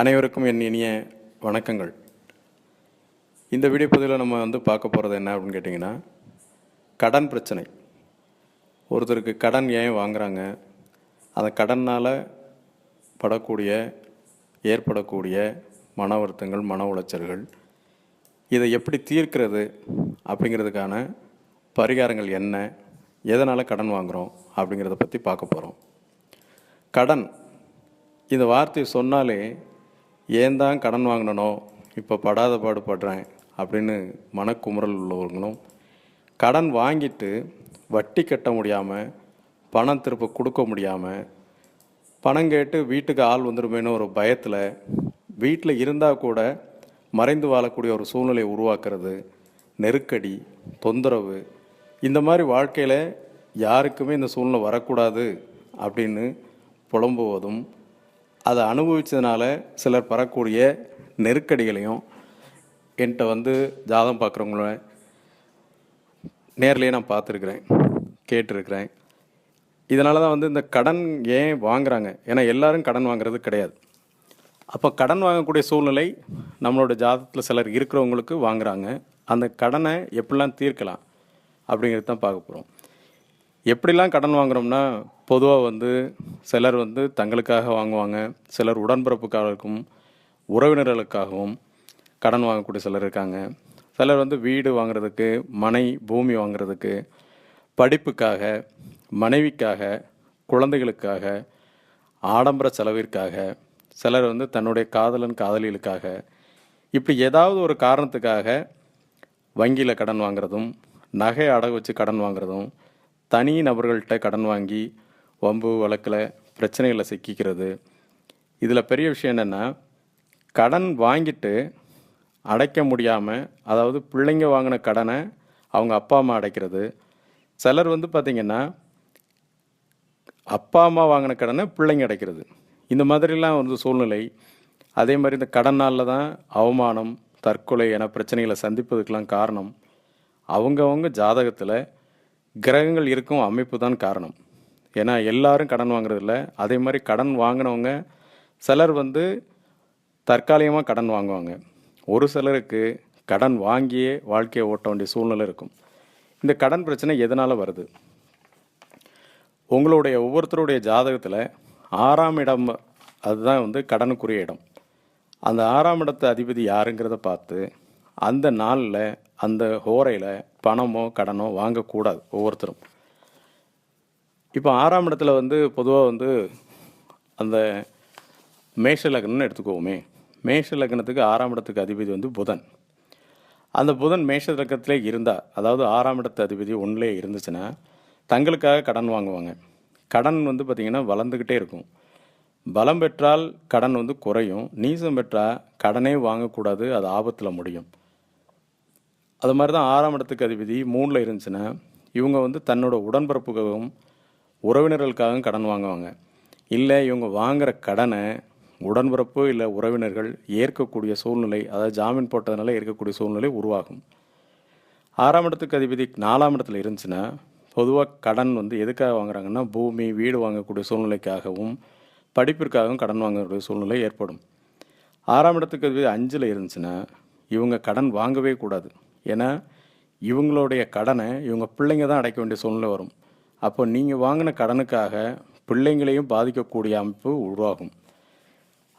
அனைவருக்கும் என் இனிய வணக்கங்கள். இந்த வீடியோ பதிவில் நம்ம வந்து பார்க்க போகிறது என்ன அப்படின்னு கேட்டிங்கன்னா கடன் பிரச்சனை. ஒருத்தருக்கு கடன் ஏன் வாங்குறாங்க? அந்த கடனால் படக்கூடிய ஏற்படக்கூடிய மன வருத்தங்கள் மன உளைச்சல்கள் இதை எப்படி தீர்க்கிறது அப்படிங்கிறதுக்கான பரிகாரங்கள் என்ன? எதனால் கடன் வாங்குகிறோம் அப்படிங்கிறத பற்றி பார்க்க போகிறோம் கடன். இந்த வார்த்தையை சொன்னாலே ஏன் தான் கடன் வாங்கினனோ இப்போ படாத பாடு படுறேன் அப்படின்னு மனக்குமுறல் உள்ளவர்களும் கடன் வாங்கிட்டு வட்டி கட்ட முடியாமல் பணம் திருப்ப கொடுக்க முடியாமல் பணம் கேட்டு வீட்டுக்கு ஆள் வந்துடுமேன்னு ஒரு பயத்தில் வீட்டில் இருந்தால் கூட மறைந்து வாழக்கூடிய ஒரு சூழ்நிலையை உருவாக்குறது நெருக்கடி தொந்தரவு இந்த மாதிரி வாழ்க்கையில் யாருக்குமே இந்த சூழ்நிலை வரக்கூடாது அப்படின்னு புலம்புவதும் அதை அனுபவித்ததுனால சிலர் படக்கூடிய நெருக்கடிகளையும் என்கிட்ட வந்து ஜாதகம் பார்க்குறவங்கள நேர்லேயே நான் பார்த்துருக்குறேன் கேட்டிருக்கிறேன். இதனால தான் வந்து இந்த கடன் ஏன் வாங்குறாங்க? ஏன்னா எல்லாரும் கடன் வாங்குறது கிடையாது. அப்போ கடன் வாங்கக்கூடிய சூழ்நிலை நம்மளோட ஜாதகத்தில் சிலர் இருக்கிறவங்களுக்கு வாங்குறாங்க. அந்த கடனை எப்படிலாம் தீர்க்கலாம் அப்படிங்கிறது தான் பார்க்க போகிறோம் எப்படிலாம் கடன் வாங்குறோம்னா பொதுவாக வந்து சிலர் வந்து தங்களுக்காக வாங்குவாங்க சிலர் உடன்பிறப்புக்காகவும் உறவினர்களுக்காகவும் கடன் வாங்கக்கூடிய சிலர் இருக்காங்க. சிலர் வந்து வீடு வாங்குறதுக்கு மனை பூமி வாங்குறதுக்கு படிப்புக்காக மனைவிக்காக குழந்தைகளுக்காக ஆடம்பர செலவிற்காக சிலர் வந்து தன்னுடைய காதலன் காதலிகளுக்காக இப்படி ஏதாவது ஒரு காரணத்துக்காக வங்கியில் கடன் வாங்குறதும் நகை அடகு வச்சு கடன் வாங்குறதும் தனி நபர்கள்ட்ட கடன் வாங்கி வம்பு வழக்கில் பிரச்சனைகளை சிக்கிக்கிறது. இதில் பெரிய விஷயம் என்னென்னா கடன் வாங்கிட்டு அடைக்க முடியாமல் அதாவது பிள்ளைங்க வாங்கின கடனை அவங்க அப்பா அம்மா அடைக்கிறது. சிலர் வந்து பார்த்திங்கன்னா அப்பா அம்மா வாங்கின கடனை பிள்ளைங்க அடைக்கிறது. இந்த மாதிரிலாம் வந்து சூழ்நிலை. அதே மாதிரி இந்த கடனால் தான் அவமானம் தற்கொலை என பிரச்சனைகளை சந்திப்பதுக்கெலாம் காரணம். அவங்கவுங்க ஜாதகத்தில் கிரகங்கள் இருக்கும் அமைப்பு தான் காரணம். ஏன்னா எல்லாரும் கடன் வாங்குறதில்ல. அதே மாதிரி கடன் வாங்கினவங்க சிலர் வந்து தற்காலிகமாக கடன் வாங்குவாங்க. ஒரு சிலருக்கு கடன் வாங்கியே வாழ்க்கையை ஓட்ட வேண்டிய சூழ்நிலை இருக்கும். இந்த கடன் பிரச்சனை எதனால் வருது? உங்களுடைய ஒவ்வொருத்தருடைய ஜாதகத்தில் ஆறாம் இடம் அதுதான் வந்து கடனுக்குரிய இடம். அந்த ஆறாம் இடத்து அதிபதி யாருங்கிறத பார்த்து அந்த நாளில் அந்த ஹோரையில் பணமோ கடனோ வாங்கக்கூடாது ஒவ்வொருத்தரும். இப்போ ஆறாம் இடத்துல வந்து பொதுவாக வந்து அந்த மேஷ லக்னம்னு எடுத்துக்கோமே. மேஷ லக்னத்துக்கு ஆறாம் இடத்துக்கு அதிபதி வந்து புதன். அந்த புதன் மேஷ லக்கத்திலே இருந்தால் அதாவது ஆறாம் இடத்து அதிபதி ஒன்றிலே இருந்துச்சுன்னா தங்களுக்காக கடன் வாங்குவாங்க. கடன் வந்து பார்த்திங்கன்னா வளர்ந்துக்கிட்டே இருக்கும். பலம் பெற்றால் கடன் வந்து குறையும். நீசம் பெற்றால் கடனே வாங்கக்கூடாது அது ஆபத்தில் முடியும். அது மாதிரி தான் ஆறாம் இடத்துக்கு அதிபதி மூணில் இருந்துச்சுன்னா இவங்க வந்து தன்னோட உடன்பிறப்புகளும் உறவினர்களுக்காகவும் கடன் வாங்குவாங்க. இல்லை இவங்க வாங்குகிற கடனை உடன்பிறப்பு இல்லை உறவினர்கள் ஏற்கக்கூடிய சூழ்நிலை அதாவது ஜாமீன் போட்டதுனால ஏற்கக்கூடிய சூழ்நிலை உருவாகும். ஆறாம் இடத்துக்கு அதிபதி நாலாம் இடத்துல இருந்துச்சுன்னா பொதுவாக கடன் வந்து எதுக்காக வாங்குறாங்கன்னா பூமி வீடு வாங்கக்கூடிய சூழ்நிலைக்காகவும் படிப்பிற்காகவும் கடன் வாங்கக்கூடிய சூழ்நிலை ஏற்படும். ஆறாம் இடத்துக்கு அதிபதி அஞ்சில் இருந்துச்சுன்னா இவங்க கடன் வாங்கவே கூடாது. ஏன்னா இவங்களுடைய கடனை இவங்க பிள்ளைங்க தான் அடைக்க வேண்டிய சூழ்நிலை வரும். அப்போ நீங்கள் வாங்கின கடனுக்காக பிள்ளைங்களையும் பாதிக்கக்கூடிய அமைப்பு உருவாகும்.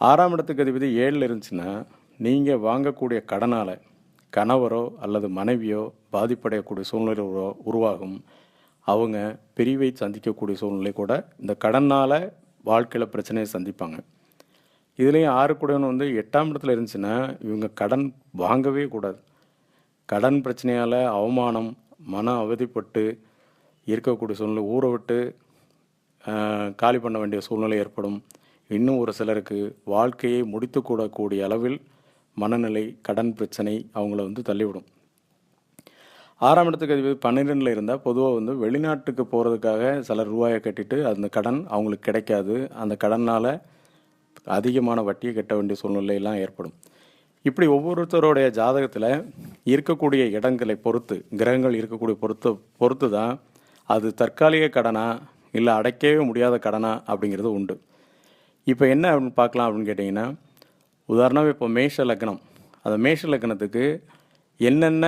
ஆறாம் இடத்துக்கு அதிபதி ஏழில் இருந்துச்சுன்னா நீங்கள் வாங்கக்கூடிய கடனால் கணவரோ அல்லது மனைவியோ பாதிப்படையக்கூடிய சூழ்நிலை உருவா உருவாகும். அவங்க பிரிவை சந்திக்கக்கூடிய சூழ்நிலை கூட இந்த கடனால் வாழ்க்கையில் பிரச்சனையை சந்திப்பாங்க. இதுலேயும் ஆறு கூடன்னு வந்து எட்டாம் இடத்துல இருந்துச்சுன்னா இவங்க கடன் வாங்கவே கூடாது. கடன் பிரச்சனையால் அவமானம் மன அவதிப்பட்டு இருக்கக்கூடிய சூழ்நிலை ஊற விட்டு காலி பண்ண வேண்டிய சூழ்நிலை ஏற்படும். இன்னும் ஒரு சிலருக்கு வாழ்க்கையை முடித்து கூடக்கூடிய அளவில் மனநிலை கடன் பிரச்சனை அவங்கள வந்து தள்ளிவிடும். ஆறாம் இடத்துக்கு அதிபதி பன்னிரெண்டில் இருந்தால் பொதுவாக வந்து வெளிநாட்டுக்கு போகிறதுக்காக சிலர் ரூபாயை கட்டிட்டு அந்த கடன் அவங்களுக்கு கிடைக்காது. அந்த கடனால் அதிகமான வட்டியை கட்ட வேண்டிய சூழ்நிலையெல்லாம் ஏற்படும். இப்படி ஒவ்வொருத்தருடைய ஜாதகத்தில் இருக்கக்கூடிய இடங்களை பொறுத்து கிரகங்கள் இருக்கக்கூடிய பொறுத்து பொறுத்து தான் அது தற்காலிக கடனா இல்லை அடைக்கவே முடியாத கடனா அப்படிங்கிறது உண்டு. இப்போ என்ன அப்படின்னு பார்க்கலாம் அப்படின்னு கேட்டிங்கன்னா உதாரணம் இப்போ மேஷ லக்னம். அந்த மேஷ லக்னத்துக்கு என்னென்ன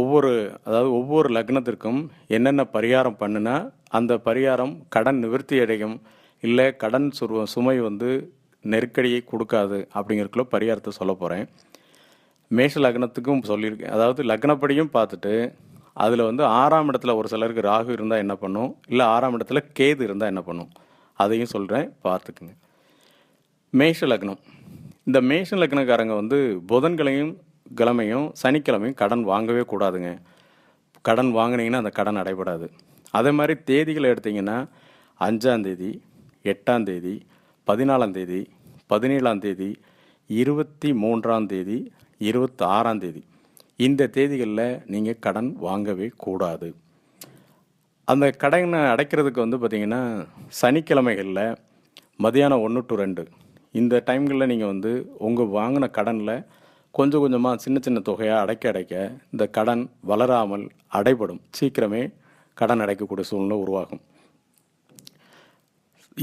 ஒவ்வொரு அதாவது ஒவ்வொரு லக்னத்திற்கும் என்னென்ன பரிகாரம் பண்ணுனா அந்த பரிகாரம் கடன் நிவர்த்தி அடையும். இல்லை கடன் சுரு சுமை வந்து நெருக்கடியை கொடுக்காது அப்படிங்கிறதுக்குள்ள பரிகாரத்தை சொல்ல போகிறேன் மேஷ லக்னத்துக்கும் சொல்லியிருக்கேன். அதாவது லக்னப்படியும் பார்த்துட்டு அதில் வந்து ஆறாம் இடத்துல ஒரு சிலருக்கு ராகு இருந்தால் என்ன பண்ணும்? இல்லை ஆறாம் இடத்துல கேது இருந்தால் என்ன பண்ணும்? அதையும் சொல்கிறேன் பார்த்துக்குங்க. மேஷ லக்னம். இந்த மேஷ லக்னக்காரங்க வந்து புதன்கிழமையும் கிழமையும் சனிக்கிழமையும் கடன் வாங்கவே கூடாதுங்க. கடன் வாங்கினீங்கன்னா அந்த கடன் அடைபடாது. அதே மாதிரி தேதிகளை எடுத்திங்கன்னா அஞ்சாந்தேதி எட்டாந்தேதி பதினாலாந்தேதி பதினேழாந்தேதி இருபத்தி மூன்றாம் தேதி இருபத்தி ஆறாம் தேதி. இந்த தேதிகளில் நீங்கள் கடன் வாங்கவே கூடாது. அந்த கடனை அடைக்கிறதுக்கு வந்து பார்த்திங்கன்னா சனிக்கிழமைகளில் மதியானம் ஒன்று டு ரெண்டு. இந்த டைம்களில் நீங்கள் வந்து உங்கள் வாங்கின கடனில் கொஞ்சம் கொஞ்சமாக சின்ன சின்ன தொகையாக அடைக்க அடைக்க இந்த கடன் வளராமல் அடைபடும். சீக்கிரமே கடன் அடைக்கக்கூடிய சூழ்நிலை உருவாகும்.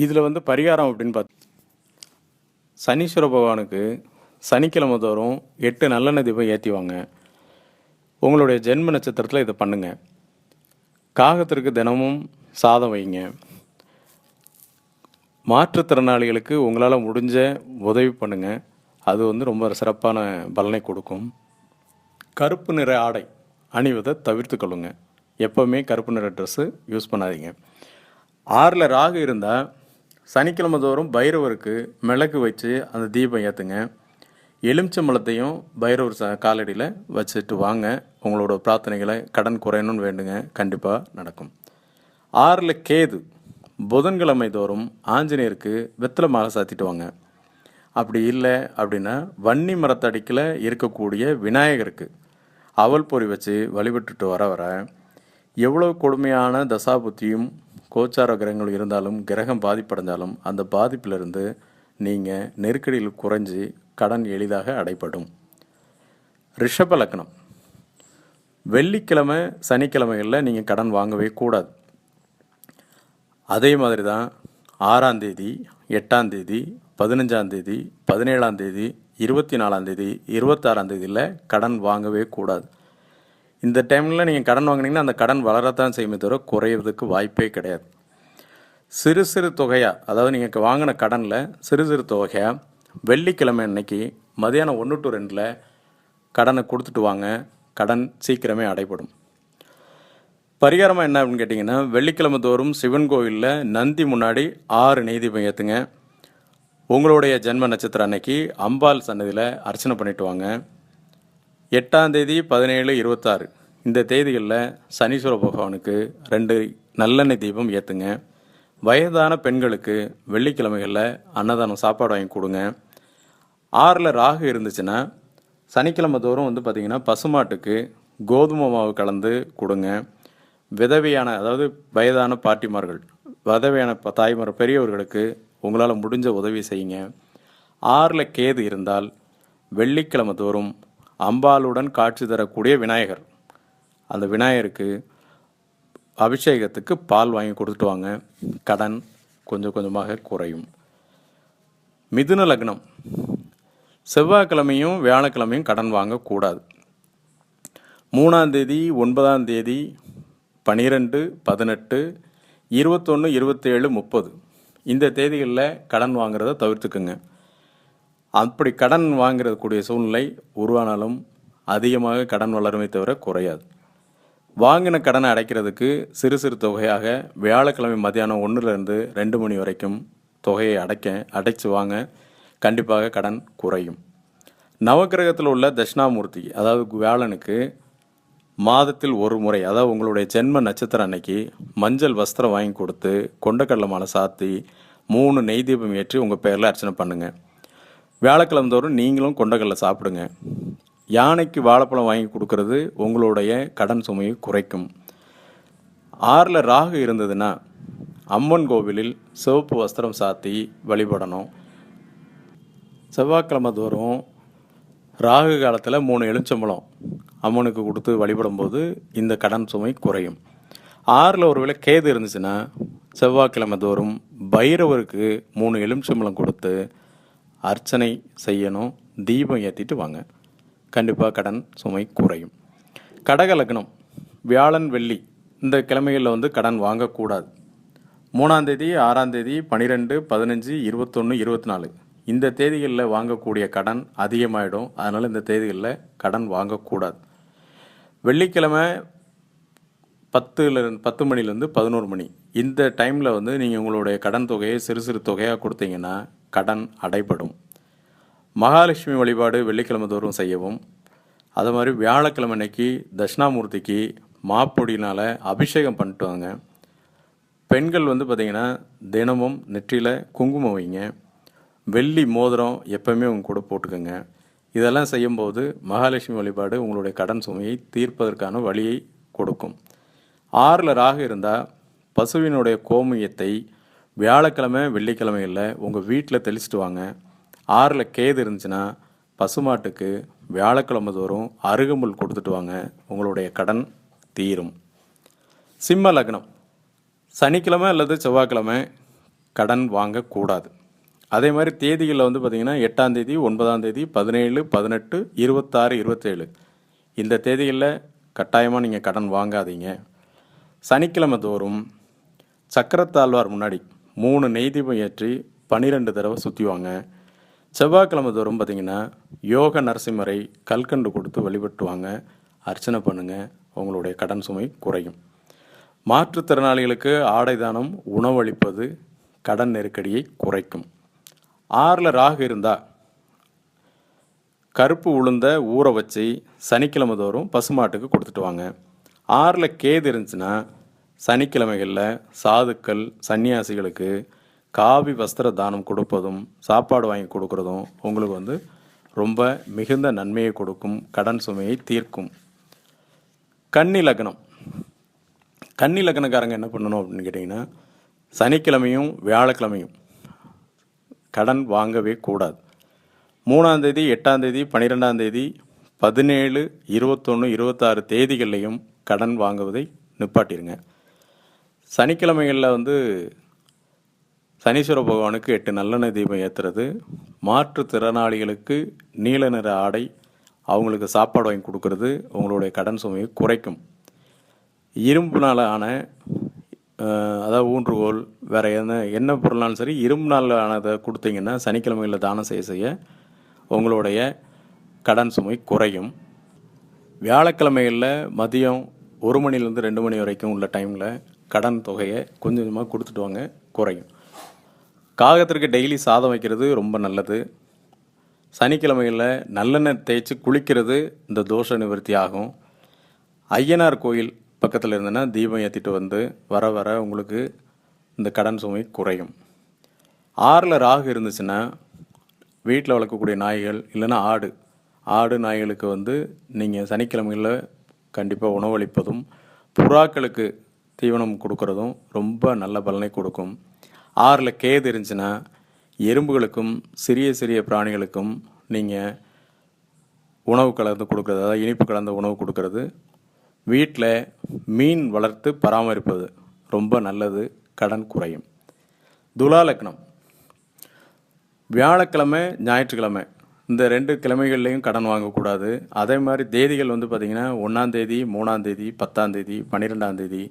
இதில் வந்து பரிகாரம் அப்படின்னு பார்த்து சனீஸ்வர பகவானுக்கு சனிக்கிழமை தோறும் எட்டு நல்லெண்ணெய் தீபம் ஏற்றிவாங்க உங்களுடைய ஜென்ம நட்சத்திரத்தில் இதை பண்ணுங்கள் காகத்திற்கு தினமும் சாதம் வைங்க. மாற்றுத்திறனாளிகளுக்கு உங்களால் முடிஞ்ச உதவி பண்ணுங்கள் அது வந்து ரொம்ப சிறப்பான பலனை கொடுக்கும். கருப்பு நிற ஆடை அணிவதை தவிர்த்து கொள்ளுங்க. எப்போவுமே கருப்பு நிற ட்ரெஸ்ஸு யூஸ் பண்ணாதீங்க. ஆறில் ராகு இருந்தால் சனிக்கிழமை தோறும் பைரவருக்கு மிளகு வச்சு அந்த தீபம் ஏற்றுங்க எலுமிச்சம்பழத்தையும் பைரவர் ச காலடியில் வச்சுட்டு வாங்க. உங்களோட பிரார்த்தனைகளை கடன் குறையணும்னு வேண்டுங்க. கண்டிப்பாக நடக்கும். ஆறில் கேது புதன்கிழமை தோறும் ஆஞ்சநேயருக்கு வெத்தலை மாலை சாத்திட்டு வாங்க. அப்படி இல்லை அப்படின்னா வன்னி மரத்தடிக்கில் இருக்கக்கூடிய விநாயகருக்கு அவல் பொறி வச்சு வழிபட்டுட்டு வர வர எவ்வளோ கொடுமையான தசாபுத்தியும் கோச்சார கிரகங்கள் இருந்தாலும் கிரகம் பாதிப்படைஞ்சாலும் அந்த பாதிப்பிலிருந்து நீங்கள் நெருக்கடியில் குறைஞ்சி கடன் எளிதாக அடைப்படும். ரிஷப லக்னம். வெள்ளிக்கிழமை சனிக்கிழமைகளில் நீங்கள் கடன் வாங்கவே கூடாது. அதே மாதிரி தான் ஆறாம் தேதி எட்டாம் தேதி பதினஞ்சாம் தேதி பதினேழாம் தேதி இருபத்தி நாலாம் தேதி இருபத்தாறாம் தேதியில் கடன் வாங்கவே கூடாது. இந்த டைமில் நீங்கள் கடன் வாங்கினீங்கன்னா அந்த கடன் வளரத்தான் செய்யுமே தவிர குறையிறதுக்கு வாய்ப்பே கிடையாது. சிறு சிறு தொகையாக அதாவது நீங்கள் வாங்கின கடனில் சிறு சிறு தொகையாக வெள்ளிக்கிழமை அன்னைக்கு மதியானம் ஒன்று டு ரெண்டில் கடனை கொடுத்துட்டு வாங்க. கடன் சீக்கிரமே அடைபடும். பரிகாரமாக என்ன அப்படின்னு கேட்டிங்கன்னா வெள்ளிக்கிழமை தோறும் சிவன் கோவிலில் நந்தி முன்னாடி ஆறு நெய் தீபம் ஏற்றுங்க உங்களுடைய ஜென்ம நட்சத்திரம் அன்னைக்கு அம்பாள் சன்னதியில் அர்ச்சனை பண்ணிட்டு வாங்க. எட்டாம் தேதி பதினேழு இருபத்தாறு. இந்த தேதிகளில் சனீஸ்வர பகவானுக்கு ரெண்டு நல்லெண்ணெய் தீபம் ஏற்றுங்க வயதான பெண்களுக்கு வெள்ளிக்கிழமைகளில் அன்னதானம் சாப்பாடு வாங்கி கொடுங்க. ஆறில் ராகு இருந்துச்சுன்னா சனிக்கிழமை தோறும் வந்து பார்த்திங்கன்னா பசுமாட்டுக்கு கோதுமை மாவு கலந்து கொடுங்க. விதவையான அதாவது வயதான பாட்டிமார்கள் விதவையான ப- தாய்மார் பெரியவர்களுக்கு உங்களால் முடிஞ்ச உதவி செய்யுங்க. ஆறில் கேது இருந்தால் வெள்ளிக்கிழமை தோறும் அம்பாளுடன் காட்சி தரக்கூடிய விநாயகர். அந்த விநாயகருக்கு அபிஷேகத்துக்கு பால் வாங்கி கொடுத்துட்டு வாங்க. கடன் கொஞ்சம் கொஞ்சமாக குறையும். மிதுன லக்னம். செவ்வாய்க்கிழமையும் வியாழக்கிழமையும் கடன் வாங்கக்கூடாது. மூணாம் தேதி ஒன்பதாம் தேதி பனிரெண்டு பதினெட்டு இருபத்தொன்று இருபத்தேழு முப்பது. இந்த தேதிகளில் கடன் வாங்குறத தவிர்த்துக்குங்க. அப்படி கடன் வாங்கிறதுக்கூடிய சூழ்நிலை உருவானாலும் அதிகமாக கடன் வளருமே தவிர குறையாது. வாங்கின கடனை அடைக்கிறதுக்கு சிறு சிறு தொகையாக வியாழக்கிழமை மதியானம் ஒன்றுலேருந்து ரெண்டு மணி வரைக்கும் தொகையை அடைக்க அடைச்சு வாங்க கண்டிப்பாக கடன் குறையும். நவக்கிரகத்தில் உள்ள தட்சிணாமூர்த்தி அதாவது வியாழனுக்கு மாதத்தில் ஒரு முறை அதாவது உங்களுடைய ஜென்ம நட்சத்திரம் அன்னைக்கு மஞ்சள் வஸ்திரம் வாங்கி கொடுத்து கொண்டக்கடலை மாலை சாத்தி மூணு நெய் தீபம் ஏற்றி உங்கள் பேரில் அர்ச்சனை பண்ணுங்கள் வியாழக்கிழமை தோறும் நீங்களும் கொண்டக்கடலை சாப்பிடுங்க. யானைக்கு வாழைப்பழம் வாங்கி கொடுக்கறது உங்களுடைய கடன் சுமையை குறைக்கும். ஆறில் ராகு இருந்ததுன்னா அம்மன் கோவிலில் சிவப்பு வஸ்திரம் சாத்தி வழிபடணும். செவ்வாய்க்கிழமை தோறும் ராகு காலத்தில் மூணு எலுமிச்சம்பழம் அம்மனுக்கு கொடுத்து வழிபடும்போது இந்த கடன் சுமை குறையும். ஆறில் ஒருவேளை கேது இருந்துச்சுன்னா செவ்வாய்க்கிழமை தோறும் பைரவருக்கு மூணு எலுமிச்சம்பழம் கொடுத்து அர்ச்சனை செய்யணும். தீபம் ஏற்றிட்டு வாங்க. கண்டிப்பாக கடன் சுமை குறையும். கடக லக்னம் வியாழன் வெள்ளி இந்த கிழமைகளில் வந்து கடன் வாங்கக்கூடாது. மூணாந்தேதி ஆறாந்தேதி பன்னிரெண்டு பதினஞ்சு இருபத்தொன்று இருபத்தி நாலு இந்த தேதிகளில் வாங்கக்கூடிய கடன் அதிகமாகிடும் அதனால் இந்த தேதிகளில் கடன் வாங்கக்கூடாது. வெள்ளிக்கிழமை பத்துலேருந்து பத்து மணிலேருந்து பதினோரு மணி. இந்த டைமில் வந்து நீங்கள் உங்களுடைய கடன் தொகையை சிறு சிறு தொகையாக கொடுத்தீங்கன்னா கடன் அடைபடும். மகாலட்சுமி வழிபாடு வெள்ளிக்கிழமை தோறும் செய்யவும். அது மாதிரி வியாழக்கிழமை அன்னைக்கு தட்சிணாமூர்த்திக்கு மாப்பொடினால் அபிஷேகம் பண்ணிட்டு வாங்க. பெண்கள் வந்து பார்த்திங்கன்னா தினமும் நெற்றியில் குங்குமம் வைங்க. வெள்ளி மோதிரம் எப்போவுமே உங்க கூட போட்டுக்கோங்க. இதெல்லாம் செய்யும்போது மகாலட்சுமி வழிபாடு உங்களுடைய கடன் சுமையை தீர்ப்பதற்கான வழியை கொடுக்கும். ஆறில் ராகு இருந்தால் பசுவினுடைய கோமியத்தை வியாழக்கிழமை வெள்ளிக்கிழமையில் உங்கள் வீட்டில் தெளிச்சிட்டு வாங்க. ஆறில் கேது இருந்துச்சுன்னா பசுமாட்டுக்கு வியாழக்கிழமை தோறும் அருகம்புல் கொடுத்துட்டு வாங்க. உங்களுடைய கடன் தீரும். சிம்ம லக்னம். சனிக்கிழமை அல்லது செவ்வாய்க்கிழமை கடன் வாங்கக்கூடாது அதே மாதிரி தேதிகளில் வந்து பார்த்திங்கன்னா எட்டாம் தேதி ஒன்பதாம் தேதி பதினேழு பதினெட்டு இருபத்தாறு இருபத்தேழு. இந்த தேதிகளில் கட்டாயமாக நீங்கள் கடன் வாங்காதீங்க. சனிக்கிழமை தோறும் சக்கரத்தாழ்வார் முன்னாடி மூணு நெய் தீபம் ஏற்றி பன்னிரெண்டு தடவை சுற்றி வாங்க. செவ்வாய்க்கிழமை தோறும் பார்த்தீங்கன்னா யோக நரசிம்மரை கல்கண்டு கொடுத்து வழிபட்டுவாங்க. அர்ச்சனை பண்ணுங்கள் உங்களுடைய கடன் சுமை குறையும். மாற்றுத்திறனாளிகளுக்கு ஆடை தானம் உணவளிப்பது கடன் நெருக்கடியை குறைக்கும். ஆறில் ராகு இருந்தால் கருப்பு உளுந்த ஊற வச்சு சனிக்கிழமை தோறும் பசுமாட்டுக்கு கொடுத்துட்டு வாங்க. ஆறில் கேது இருந்துச்சுன்னா சனிக்கிழமைகளில் சாதுக்கள் சன்னியாசிகளுக்கு காவி வஸ்திர தானம் கொடுப்பதும் சாப்பாடு வாங்கி கொடுக்கறதும் உங்களுக்கு வந்து ரொம்ப மிகுந்த நன்மையை கொடுக்கும் கடன் சுமையை தீர்க்கும். கன்னி லக்னம். கன்னி லக்னக்காரங்க என்ன பண்ணணும் அப்படின்னு கேட்டிங்கன்னா சனிக்கிழமையும் வியாழக்கிழமையும் கடன் வாங்கவே கூடாது. மூணாம் தேதி எட்டாம் தேதி பன்னிரெண்டாம் தேதி பதினேழு இருபத்தொன்று இருபத்தாறு தேதிகள்லையும் கடன் வாங்குவதை நிப்பாட்டிருங்க. சனிக்கிழமைகளில் வந்து சனீஸ்வர பகவானுக்கு எட்டு நல்லெண்ணெய் தீபம் ஏற்றுறது மாற்றுத்திறனாளிகளுக்கு நீல நிற ஆடை அவங்களுக்கு சாப்பாடு வாங்கி கொடுக்கறது. உங்களுடைய கடன் சுமையை குறைக்கும். இரும்புனால் ஆன அதாவது ஊன்றுகோல் வேறு என்ன என்ன பொருளாலும் சரி இரும்பு நாள் ஆனதை கொடுத்தீங்கன்னா சனிக்கிழமையில் தானம் செய்ய செய்ய உங்களுடைய கடன் சுமை குறையும். வியாழக்கிழமைகளில் மதியம் ஒரு மணிலேருந்து ரெண்டு மணி வரைக்கும் உள்ள டைமில் கடன் தொகையை கொஞ்சம் கொஞ்சமாக கொடுத்துட்டு வாங்க குறையும். காகத்திற்கு டெய்லி சாதம் வைக்கிறது ரொம்ப நல்லது. சனிக்கிழமைகளில் நல்லெண்ணெய் தேய்ச்சி குளிக்கிறது இந்த தோஷ நிவர்த்தி ஆகும். ஐயனார் கோயில் பக்கத்தில் இருந்ததுன்னா தீபம் ஏற்றிட்டு வந்து வர வர உங்களுக்கு இந்த கடன் சுமை குறையும். ஆறில் ராகு இருந்துச்சுன்னா வீட்டில் வளர்க்கக்கூடிய நாய்கள் இல்லைன்னா ஆடு. ஆடு நாய்களுக்கு வந்து நீங்கள் சனிக்கிழமைகளில் கண்டிப்பாக உணவளிப்பதும் புறாக்களுக்கு தீவனம் கொடுக்கறதும் ரொம்ப நல்ல பலனை கொடுக்கும். ஆறில் கேது இருந்துச்சுன்னா எறும்புகளுக்கும் சிறிய சிறிய பிராணிகளுக்கும் நீங்கள் உணவு கலந்து கொடுக்குறது அதாவது இனிப்பு கலந்த உணவு கொடுக்கறது. வீட்டில் மீன் வளர்த்து பராமரிப்பது ரொம்ப நல்லது கடன் குறையும். துலா லக்னம். வியாழக்கிழமை ஞாயிற்றுக்கிழமை. இந்த ரெண்டு கிழமைகள்லையும் கடன் வாங்கக்கூடாது. அதே மாதிரி தேதிகள் வந்து பார்த்திங்கன்னா ஒன்றாந்தேதி மூணாந்தேதி பத்தாந்தேதி பன்னிரெண்டாந்தேதி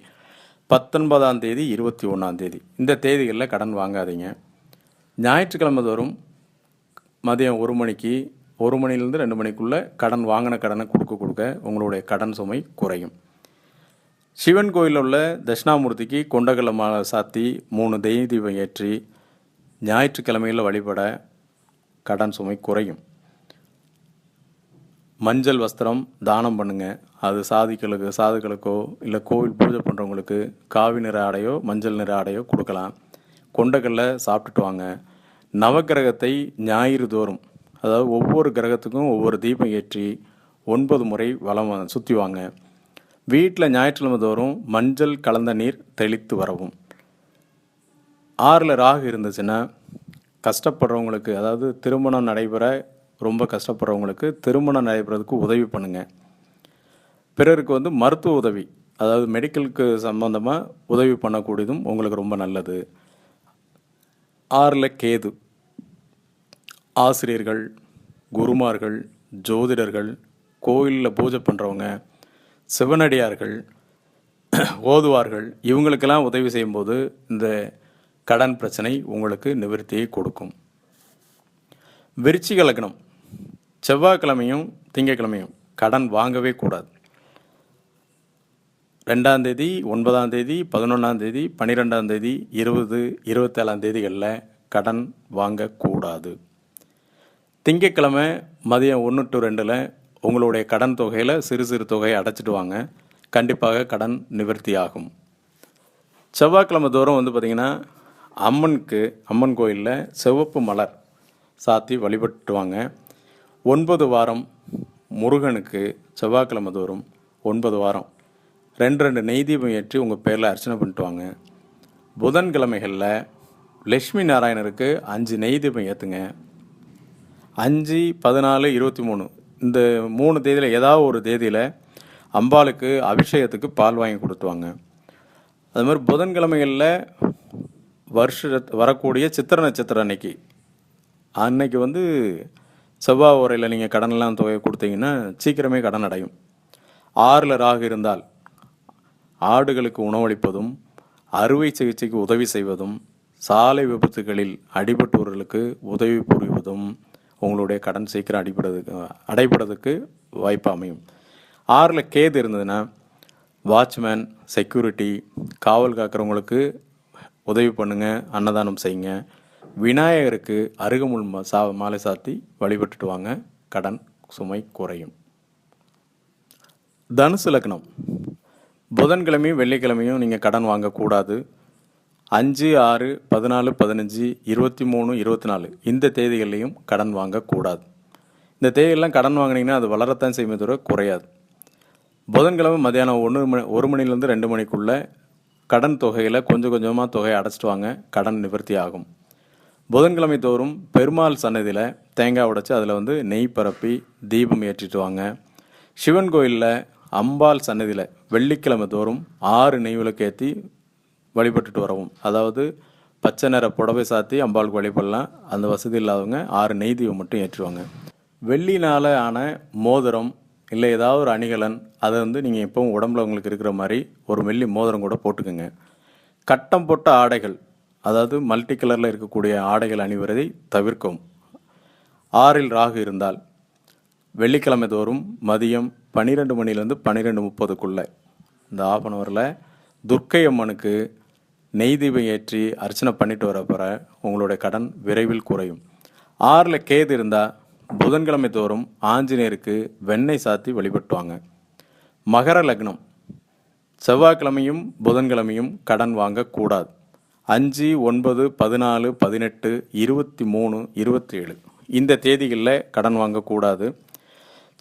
பத்தொன்பதாம் தேதி இருபத்தி ஒன்றாந்தேதி இந்த தேதிகளில் கடன் வாங்காதீங்க. ஞாயிற்றுக்கிழமை தோறும் மதியம் ஒரு மணிக்கு ஒரு மணிலேருந்து ரெண்டு மணிக்குள்ளே கடன் வாங்கின கடனை கொடுக்க கொடுக்க உங்களுடைய கடன் சுமை குறையும். சிவன் கோயிலில் உள்ள தட்சிணாமூர்த்திக்கு கொண்டகல்ல மாலை சாத்தி மூணு தெய்வ தீபம் ஏற்றி ஞாயிற்றுக்கிழமையில் வழிபட கடன் சுமை குறையும். மஞ்சள் வஸ்திரம் தானம் பண்ணுங்கள் அது சாதிகளுக்கு சாதுக்களுக்கோ இல்லை கோவில் பூஜை பண்ணுறவங்களுக்கு காவி நிற ஆடையோ மஞ்சள் நிற ஆடையோ கொடுக்கலாம். கொண்டக்கல்ல சாப்பிட்டுட்டு வாங்க. நவக்கிரகத்தை ஞாயிறு தோறும் அதாவது ஒவ்வொரு கிரகத்துக்கும் ஒவ்வொரு தீபம் ஏற்றி ஒன்பது முறை வளம் சுற்றி வாங்க. வீட்டில் ஞாயிற்றுக்கிழமை தோறும் மஞ்சள் கலந்த நீர் தெளித்து வரவும். ஆறில் ராகு இருந்துச்சுன்னா கஷ்டப்படுறவங்களுக்கு அதாவது திருமணம் நடைபெற ரொம்ப கஷ்டப்படுறவங்களுக்கு திருமணம் நடைபெறதுக்கு உதவி பண்ணுங்கள் பிறருக்கு வந்து மருத்துவ உதவி அதாவது மெடிக்கலுக்கு சம்பந்தமாக உதவி பண்ணக்கூடியதும் உங்களுக்கு ரொம்ப நல்லது. ஆறில் கேது. ஆசிரியர்கள் குருமார்கள் ஜோதிடர்கள் கோயிலில் பூஜை பண்ணுறவங்க சிவனடியார்கள் ஓதுவார்கள் இவங்களுக்கெல்லாம் உதவி செய்யும்போது இந்த கடன் பிரச்சனை உங்களுக்கு நிவர்த்தியை கொடுக்கும். விருச்சிக லக்னம். செவ்வாய்க்கிழமையும் திங்கட்கிழமையும் கடன் வாங்கவே கூடாது. ரெண்டாம் தேதி ஒன்பதாம் தேதி பதினொன்றாம் தேதி பன்னிரெண்டாம் தேதி இருபது இருபத்தேழாம் தேதிகளில் கடன் வாங்கக்கூடாது. திங்கக்கிழமை மதியம் ஒன்று டு ரெண்டில் உங்களுடைய கடன் தொகையில் சிறு சிறு தொகையை அடைச்சிட்டு வாங்க. கண்டிப்பாக கடன் நிவர்த்தி ஆகும் செவ்வாய்க்கிழமை தோறும் வந்து பார்த்திங்கன்னா அம்மனுக்கு அம்மன் கோயிலில் சிவப்பு மலர் சாத்தி வழிபட்டுவாங்க ஒன்பது வாரம் முருகனுக்கு செவ்வாய்க்கிழமை தோறும் ஒன்பது வாரம் ரெண்டு ரெண்டு நெய் தீபம் ஏற்றி உங்கள் பேரில் அர்ச்சனை பண்ணிட்டு வாங்க. புதன்கிழமைகளில் லக்ஷ்மி நாராயணருக்கு அஞ்சு நெய் தீபம் ஏற்றுங்க அஞ்சு பதினாலு இருபத்தி மூணு. இந்த மூணு தேதியில் ஏதாவது ஒரு தேதியில் அம்பாளுக்கு அபிஷேகத்துக்கு பால் வாங்கி கொடுத்துவாங்க அது மாதிரி புதன்கிழமைகளில் வருஷ வரக்கூடிய சித்திர நட்சத்திரம் அன்னைக்கு. அன்னைக்கு வந்து செவ்வாய் உரையில் நீங்கள் கடனெல்லாம் தொகை கொடுத்தீங்கன்னா சீக்கிரமே கடன் அடையும். ஆறில் ராகு இருந்தால் ஆடுகளுக்கு உணவளிப்பதும் அறுவை சிகிச்சைக்கு உதவி செய்வதும் சாலை விபத்துகளில் அடிபட்டவர்களுக்கு உதவி புரிவதும் உங்களுடைய கடன் சீக்கிரம் அடிபடுறதுக்கு அடைபடுறதுக்கு வாய்ப்பு அமையும். ஆறில் கேது இருந்ததுன்னா வாட்ச்மேன் செக்யூரிட்டி காவல் காக்கிறவங்களுக்கு உதவி பண்ணுங்க அன்னதானம் செய்யுங்க. விநாயகருக்கு அருகமுள் சா மாலை சாத்தி வழிபட்டுட்டு வாங்க கடன் சுமை குறையும். தனுசு லக்னம். புதன்கிழமையும் வெள்ளிக்கிழமையும் நீங்கள் கடன் வாங்கக்கூடாது. அஞ்சு ஆறு பதினாலு பதினஞ்சு இருபத்தி மூணு இருபத்தி நாலு இந்த தேதிகள்லையும் கடன் வாங்கக்கூடாது. இந்த தேதியெல்லாம் கடன் வாங்குனீங்கன்னா அது வளரத்தான் செய்யுமே தவிர குறையாது. புதன்கிழமை மதியானம் ஒன்று மணி ஒரு மணிலேருந்து ரெண்டு மணிக்குள்ளே கடன் தொகையில் கொஞ்சம் கொஞ்சமாக தொகையை அடைச்சிட்டு வாங்க. கடன் நிவர்த்தி ஆகும். புதன்கிழமை தோறும் பெருமாள் சன்னதியில் தேங்காய் உடைச்சி அதில் வந்து நெய் பரப்பி தீபம் ஏற்றிட்டு வாங்க. சிவன் கோயிலில் அம்பாள் சன்னதியில் வெள்ளிக்கிழமை தோறும் ஆறு நெய்விளக்கு ஏற்றி வழிபட்டுட்டு வரவும். அதாவது பச்சை நிற புடவை சாத்தி அம்பாளுக்கு வழிபடலாம். அந்த வசதி இல்லாதவங்க ஆறு நெய் தீபம் மட்டும் ஏற்றுவாங்க. வெள்ளினால் ஆன மோதிரம் இல்லை ஏதாவது ஒரு அணிகலன் அதை வந்து நீங்கள் எப்பவும் உடம்புல உங்களுக்கு இருக்கிற மாதிரி ஒரு வெள்ளி மோதிரம் கூட போட்டுக்கோங்க. கட்டம் போட்ட ஆடைகள் அதாவது மல்டி கலரில் இருக்கக்கூடிய ஆடைகள் அணிவதை தவிர்க்கும் ஆறில் ராகு இருந்தால் வெள்ளிக்கிழமை தோறும் மதியம் பன்னிரெண்டு மணிலேருந்து பன்னிரெண்டு முப்பதுக்குள்ளே. இந்த ஆஃப் அன் ஹவரில் துர்க்கை அம்மனுக்கு நெய் தீபம் ஏற்றி அர்ச்சனை பண்ணிட்டு வரப்போகிற உங்களுடைய கடன் விரைவில் குறையும். ஆறில் கேது இருந்தால் புதன்கிழமை தோறும் ஆஞ்சநேயருக்கு வெண்ணெய் சாத்தி வழிபட்டுவாங்க. மகர லக்னம். செவ்வாய்க்கிழமையும் புதன்கிழமையும் கடன் வாங்கக்கூடாது அஞ்சு ஒன்பது பதினாலு பதினெட்டு இருபத்தி மூணு இருபத்தி ஏழு. இந்த தேதிகளில் கடன் வாங்கக்கூடாது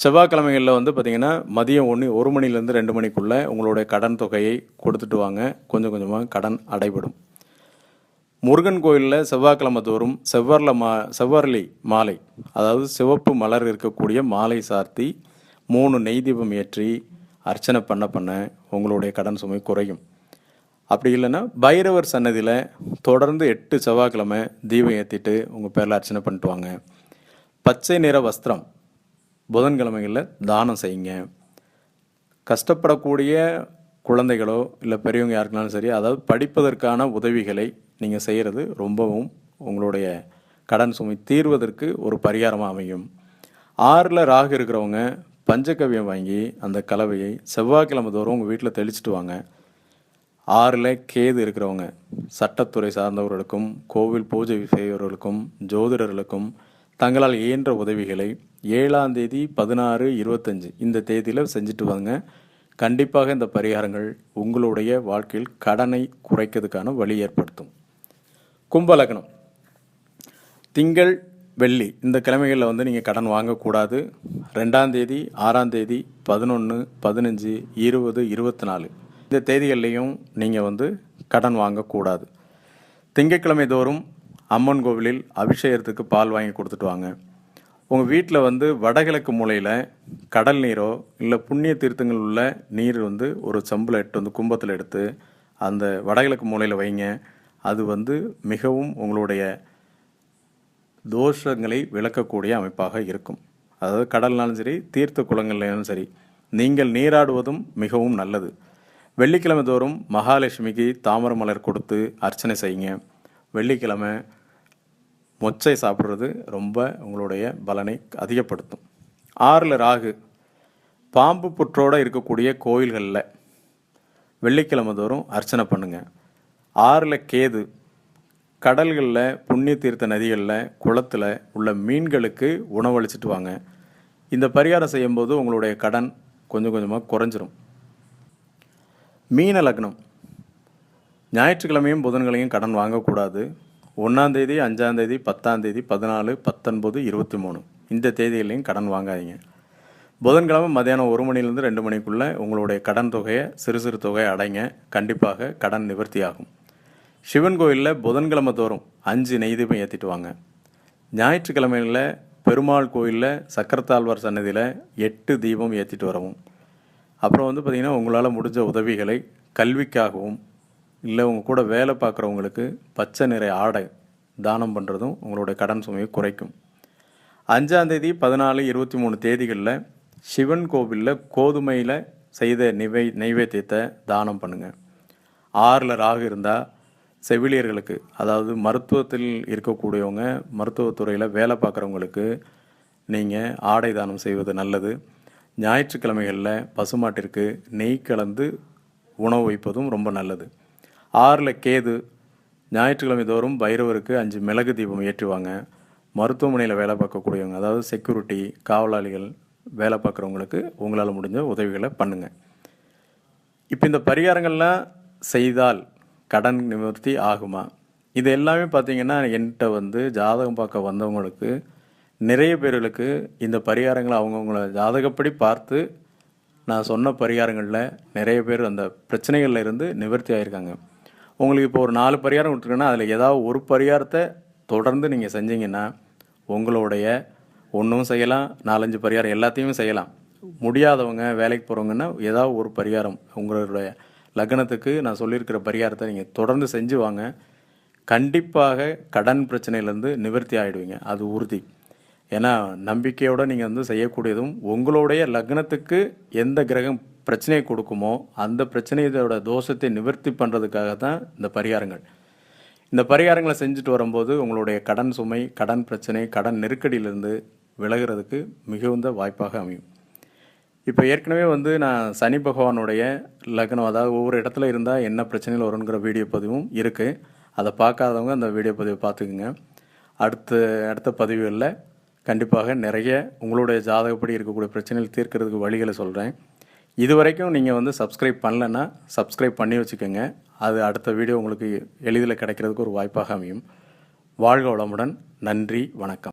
செவ்வாய்க்கிழமைகளில் வந்து பார்த்திங்கன்னா மதியம் ஒன்று ஒரு மணிலேருந்து ரெண்டு மணிக்குள்ளே உங்களுடைய கடன் தொகையை கொடுத்துட்டு வாங்க. கொஞ்சம் கொஞ்சமாக கடன் அடைபடும். முருகன் கோயிலில் செவ்வாய்க்கிழமை தோறும் செவ்வரில் மா செவ்வரளி மாலை அதாவது சிவப்பு மலர் இருக்கக்கூடிய மாலை சார்த்தி மூணு நெய் தீபம் ஏற்றி அர்ச்சனை பண்ண பண்ண உங்களுடைய கடன் சுமை குறையும். அப்படி இல்லைன்னா பைரவர் சன்னதியில் தொடர்ந்து எட்டு செவ்வாய்க்கிழமை தீபம் ஏற்றிட்டு உங்கள் பேரில் அர்ச்சனை பண்ணிட்டு வாங்க. பச்சை நிற வஸ்திரம் புதன்கிழமைகளில் தானம் செய்யுங்க. கஷ்டப்படக்கூடிய குழந்தைகளோ இல்லை பெரியவங்க யாருக்குனாலும் சரி அதாவது படிப்பதற்கான உதவிகளை நீங்கள் செய்கிறது ரொம்பவும் உங்களுடைய கடன் சுமை தீர்வதற்கு ஒரு பரிகாரமாக அமையும். ஆறில் ராகு இருக்கிறவங்க பஞ்சகவியம் வாங்கி அந்த கலவையை செவ்வாய்க்கிழமை தோறும் உங்கள் வீட்டில் தெளிச்சிட்டு வாங்க. ஆறில் கேது இருக்கிறவங்க சட்டத்துறை சார்ந்தவர்களுக்கும் கோவில் பூஜை செய்பவர்களுக்கும் ஜோதிடர்களுக்கும் தங்களால் இயன்ற உதவிகளை ஏழாம் தேதி பதினாறு இருபத்தஞ்சு இந்த தேதியில் செஞ்சுட்டு வாங்க. கண்டிப்பாக இந்த பரிகாரங்கள் உங்களுடைய வாழ்க்கையில் கடனை குறைக்கிறதுக்கான வழி ஏற்படுத்தும். கும்பலக்னம் திங்கள் வெள்ளி. இந்த கிழமைகளில் வந்து நீங்கள் கடன் வாங்கக்கூடாது. ரெண்டாம் தேதி ஆறாம் தேதி பதினொன்று பதினஞ்சு இருபது இருபத்தி நாலு இந்த தேதிகள்லையும் நீங்கள் வந்து கடன் வாங்கக்கூடாது. திங்கட்கிழமை தோறும் அம்மன் கோவிலில் அபிஷேகத்துக்கு பால் வாங்கி கொடுத்துட்டு வாங்க. உங்கள் வீட்டில் வந்து வடகிழக்கு மூலையில் கடல் நீரோ இல்லை புண்ணிய தீர்த்தங்கள் உள்ள நீர் வந்து ஒரு சம்பில் எடுத்து வந்து கும்பத்தில் எடுத்து அந்த வடகிழக்கு மூலையில் வைங்க. அது வந்து மிகவும் உங்களுடைய தோஷங்களை விளக்கக்கூடிய அமைப்பாக இருக்கும். அதாவது கடல்னாலும் சரி தீர்த்த குளங்கள்னாலும் சரி நீங்கள் நீராடுவதும் மிகவும் நல்லது. வெள்ளிக்கிழமை தோறும் மகாலட்சுமிக்கு தாமரை மலர் கொடுத்து அர்ச்சனை செய்யுங்க. வெள்ளிக்கிழமை மொச்சை சாப்பிட்றது ரொம்ப உங்களுடைய பலனை அதிகப்படுத்தும். ஆறில் ராகு பாம்பு புற்றோடு இருக்கக்கூடிய கோயில்களில் வெள்ளிக்கிழமை தோறும் அர்ச்சனை பண்ணுங்கள் ஆறில் கேது கடல்களில் புண்ணிய தீர்த்த நதிகளில் குளத்தில் உள்ள மீன்களுக்கு உணவளிச்சிட்டு வாங்க. இந்த பரிகாரம் செய்யும்போது உங்களுடைய கடன் கொஞ்சம் கொஞ்சமாக குறைஞ்சிரும். மீன லக்னம் ஞாயிற்றுக்கிழமையும் புதன்களையும் கடன் வாங்கக்கூடாது. ஒன்றாந்தேதி அஞ்சாந்தேதி பத்தாந்தேதி பதினாலு பத்தொன்பது இருபத்தி மூணு. இந்த தேதியிலையும் கடன் வாங்காதீங்க. புதன்கிழமை மதியானம் ஒரு மணிலேருந்து ரெண்டு மணிக்குள்ளே உங்களுடைய கடன் தொகையை சிறு சிறு தொகையை அடைங்க. கண்டிப்பாக கடன் நிவர்த்தி ஆகும் சிவன் கோயிலில் புதன்கிழமை தோறும் அஞ்சு நெய் தீபம் ஏற்றிட்டு வாங்க. ஞாயிற்றுக்கிழமையில் பெருமாள் கோயிலில் சக்கரத்தாழ்வார் சன்னதியில் எட்டு தீபம் ஏற்றிட்டு வரவும். அப்புறம் வந்து பார்த்திங்கன்னா உங்களால் முடிஞ்ச உதவிகளை கல்விக்காகவும் இல்லை உங்கள் கூட வேலை பார்க்குறவங்களுக்கு பச்சை நிறை ஆடை தானம் பண்ணுறதும் உங்களுடைய கடன் சுமையை குறைக்கும். அஞ்சாந்தேதி பதினாலு இருபத்தி மூணு தேதிகளில் சிவன் கோவிலில் கோதுமையில் செய்த நிவை நைவேத்தியத்தை தானம் பண்ணுங்கள் ஆறில் ராகு இருந்தால் செவிலியர்களுக்கு அதாவது மருத்துவத்தில் இருக்கக்கூடியவங்க மருத்துவத்துறையில் வேலை பார்க்குறவங்களுக்கு நீங்கள் ஆடை தானம் செய்வது நல்லது. ஞாயிற்றுக்கிழமைகளில் பசுமாட்டிற்கு நெய் கலந்து உணவு வைப்பதும் ரொம்ப நல்லது. ஆறில் கேது ஞாயிற்றுக்கிழமை தோறும் பைரவருக்கு அஞ்சு மிளகு தீபம் ஏற்றுவாங்க. மருத்துவமனையில் வேலை பார்க்கக்கூடியவங்க அதாவது செக்யூரிட்டி காவலாளிகள் வேலை பார்க்குறவங்களுக்கு உங்களால் முடிஞ்ச உதவிகளை பண்ணுங்கள் இப்போ இந்த பரிகாரங்கள்லாம் செய்தால் கடன் நிவர்த்தி ஆகுமா? இது எல்லாமே பார்த்தீங்கன்னா என்கிட்ட வந்து ஜாதகம் பார்க்க வந்தவங்களுக்கு நிறைய பேர்களுக்கு இந்த பரிகாரங்களை அவங்கவுங்கள ஜாதகப்படி பார்த்து நான் சொன்ன பரிகாரங்களில் நிறைய பேர் அந்த பிரச்சனைகளில் இருந்து நிவர்த்தி ஆகியிருக்காங்க உங்களுக்கு இப்போ ஒரு நாலு பரிகாரம் விட்டுருக்குன்னா அதில் ஏதாவது ஒரு பரிகாரத்தை தொடர்ந்து நீங்கள் செஞ்சீங்கன்னா உங்களுடைய ஒன்றும் செய்யலாம் நாலஞ்சு பரிகாரம் எல்லாத்தையுமே செய்யலாம். முடியாதவங்க வேலைக்கு போகிறவங்கன்னா ஏதாவது ஒரு பரிகாரம் உங்களுடைய லக்னத்துக்கு நான் சொல்லியிருக்கிற பரிகாரத்தை நீங்கள் தொடர்ந்து செஞ்சு வாங்க. கண்டிப்பாக கடன் பிரச்சனையிலேருந்து நிவர்த்தி ஆகிடுவீங்க அது உறுதி. ஏன்னா நம்பிக்கையோடு நீங்கள் வந்து செய்யக்கூடியதும் உங்களுடைய லக்னத்துக்கு எந்த கிரகம் பிரச்சனையை கொடுக்குமோ அந்த பிரச்சனையோட தோஷத்தை நிவர்த்தி பண்ணுறதுக்காக தான் இந்த பரிகாரங்கள். இந்த பரிகாரங்களை செஞ்சுட்டு வரும்போது உங்களுடைய கடன் சுமை கடன் பிரச்சனை கடன் நெருக்கடியிலிருந்து விலகிறதுக்கு மிகுந்த வாய்ப்பாக அமையும். இப்போ ஏற்கனவே வந்து நான் சனி பகவானுடைய லக்னம் அதாவது ஒவ்வொரு இடத்துல இருந்தால் என்ன பிரச்சனையில் வருங்கிற வீடியோ பதிவும் இருக்குது அதை பார்க்காதவங்க அந்த வீடியோ பதிவை பார்த்துக்குங்க. அடுத்த அடுத்த பதிவுகளில் கண்டிப்பாக நிறைய உங்களுடைய ஜாதகப்படி இருக்கக்கூடிய பிரச்சனைகள் தீர்க்கிறதுக்கு வழிகளை சொல்கிறேன் இது வரைக்கும் நீங்கள் வந்து சப்ஸ்கிரைப் பண்ணலைன்னா சப்ஸ்கிரைப் பண்ணி வச்சுக்கோங்க. அது அடுத்த வீடியோ உங்களுக்கு எளிதில் கிடைக்கிறதுக்கு ஒரு வாய்ப்பாக அமையும். வாழ்க வளமுடன். நன்றி வணக்கம்.